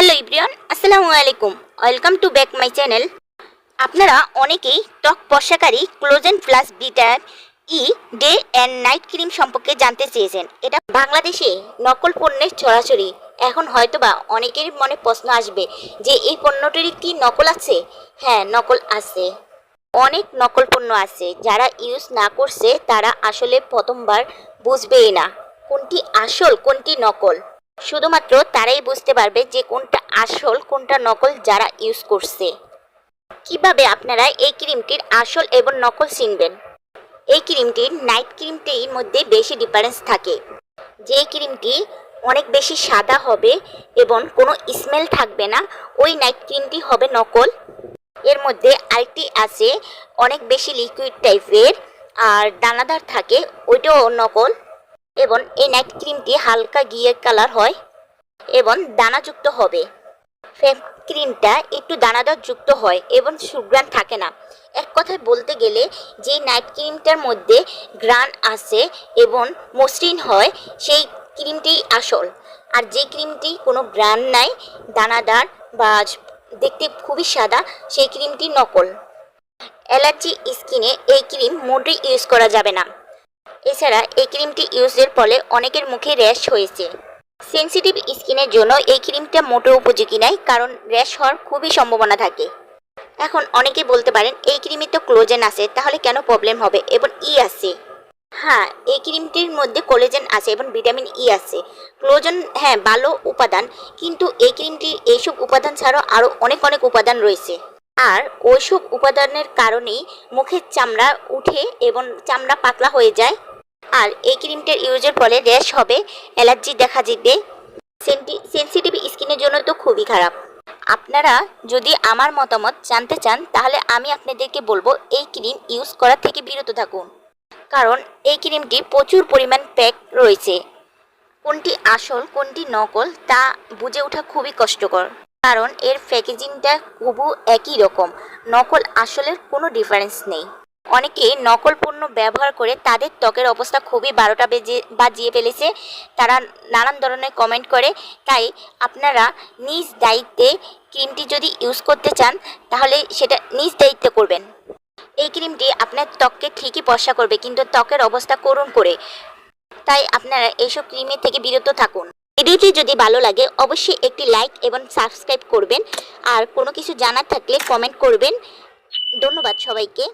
Hello ইব্রিয়ান, আসসালামু আলাইকুম। Welcome to back my channel. আপনারা অনেকেই ত্বক বর্ষাকারী ক্লোজেন প্লাস বিটার ই ডে অ্যান্ড নাইট ক্রিম সম্পর্কে জানতে চেয়েছেন। এটা বাংলাদেশে নকল পণ্যের ছড়াছড়ি। এখন হয়তোবা অনেকের মনে প্রশ্ন আসবে যে এই পণ্যটির কি নকল আছে? হ্যাঁ নকল আছে। অনেক নকল পণ্য আছে। যারা ইউজ না করছে তারা আসলে প্রথমবার বুঝবেই না কোনটি আসল, কোনটি নকল। শুধুমাত্র তারাই বুঝতে পারবে যে কোনটা আসল, কোনটা নকল যারা ইউজ করছে। কীভাবে আপনারা এই ক্রিমটির আসল এবং নকল চিনবেন? এই ক্রিমটির নাইট ক্রিমটির মধ্যে বেশি ডিফারেন্স থাকে। যে ক্রিমটি অনেক বেশি সাদা হবে এবং কোনো স্মেল থাকবে না, ওই নাইট ক্রিমটি হবে নকল। এর মধ্যে আরেকটি আছে, অনেক বেশি লিকুইড টাইপের আর দানাদার থাকে, ওইটাও নকল। এবং এই নাইট ক্রিমটি হালকা গিয়ে কালার হয় এবং দানাযুক্ত হবে। ফেম ক্রিমটা একটু দানাদার যুক্ত হয় এবং সুগ্রান থাকে না। এক কথায় বলতে গেলে যে নাইট ক্রিমটার মধ্যে গ্রান আছে এবং মসৃণ হয়, সেই ক্রিমটি আসল। আর যে ক্রিমটি কোনো গ্রান নাই, দানাদার বা দেখতে খুবই সাদা, সেই ক্রিমটি নকল। অ্যালার্জি স্কিনে এই ক্রিম মোটেই ইউজ করা যাবে না। এছাড়া এই ক্রিমটি ইউজের ফলে অনেকের মুখে র্যাশ হয়েছে। সেনসিটিভ স্কিনের জন্য এই ক্রিমটা মোটেও উপযোগী নয়, কারণ র্যাশ হওয়ার খুবই সম্ভাবনা থাকে। এখন অনেকে বলতে পারেন, এই ক্রিমে তো ক্লোজেন আছে, তাহলে কেন প্রবলেম হবে? এবং ই আছে। হ্যাঁ এই ক্রিমটির মধ্যে কোলেজেন আছে এবং ভিটামিন ই আছে। ক্লোজেন হ্যাঁ ভালো উপাদান, কিন্তু এই ক্রিমটির এইসব উপাদান ছাড়াও আরও অনেক অনেক উপাদান রয়েছে। আর ওইসব উপাদানের কারণেই মুখের চামড়া উঠে এবং চামড়া পাতলা হয়ে যায়। আর এই ক্রিমটার ইউজের ফলে র্যাশ হবে, অ্যালার্জি দেখা দিবে। সেন্সিটিভ স্কিনের জন্য তো খুবই খারাপ। আপনারা যদি আমার মতামত জানতে চান, তাহলে আমি আপনাদেরকে বলব এই ক্রিম ইউজ করা থেকে বিরত থাকুন। কারণ এই ক্রিমটি প্রচুর পরিমাণ প্যাক রয়েছে। কোনটি আসল, কোনটি নকল, তা বুঝে ওঠা খুবই কষ্টকর। কারণ এর প্যাকেজিংটা খুবু একই রকম। নকল আসলের কোনো ডিফারেন্স নেই। অনেকে নকল পণ্য ব্যবহার করে তাদের ত্বকের অবস্থা খুবই বারোটা বেজে, বাজিয়ে ফেলেছে। তারা নানান ধরনের কমেন্ট করে। তাই আপনারা নিজ দায়িত্বে ক্রিমটি যদি ইউজ করতে চান, তাহলে সেটা নিজ দায়িত্বে করবেন। এই ক্রিমটি আপনার ত্বককে ঠিকই পশা করবে, কিন্তু ত্বকের অবস্থা করুণ করে। তাই আপনারা এইসব ক্রিমের থেকে বিরত থাকুন। ভিডিওটি যদি ভালো লাগে, অবশ্যই একটি লাইক এবং সাবস্ক্রাইব করবেন। আর কোনো কিছু জানার থাকলে কমেন্ট করবেন। ধন্যবাদ সবাইকে।